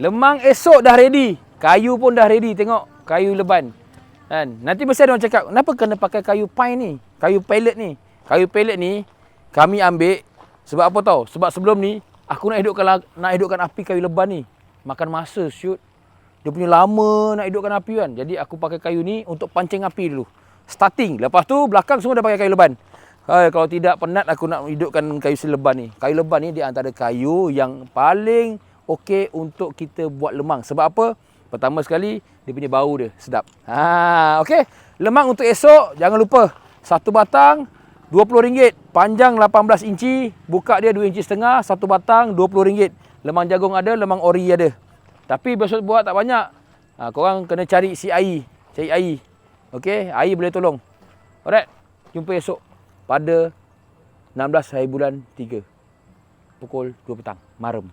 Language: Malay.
Lemang esok dah ready. Kayu pun dah ready. Tengok kayu leban. Kan? Nanti mesti ada orang cakap, kenapa kena pakai kayu pine ni? Kayu pellet ni. Kayu pellet ni kami ambil sebab apa tahu? Sebab sebelum ni aku nak hidupkan nak hidupkan api kayu leban ni. Makan masa shoot. Dia punya lama nak hidupkan api kan. Jadi aku pakai kayu ni untuk pancing api dulu. Starting. Lepas tu belakang semua dah pakai kayu leban. Hai, kalau tidak penat aku nak hidupkan kayu seleban ni. Kayu leban ni di antara kayu yang paling okey untuk kita buat lemang. Sebab apa? Pertama sekali dia punya bau dia sedap. Ha, okey. Lemang untuk esok jangan lupa satu batang RM20, panjang 18 inci, buka dia 2 inci setengah, satu batang RM20. Lemang jagung ada, lemang ori ada. Tapi besok buat tak banyak. Ha, korang kena cari si air, cari air. Okey, air boleh tolong. Alright, jumpa esok pada 16 hari bulan 3 pukul 2 petang, malam.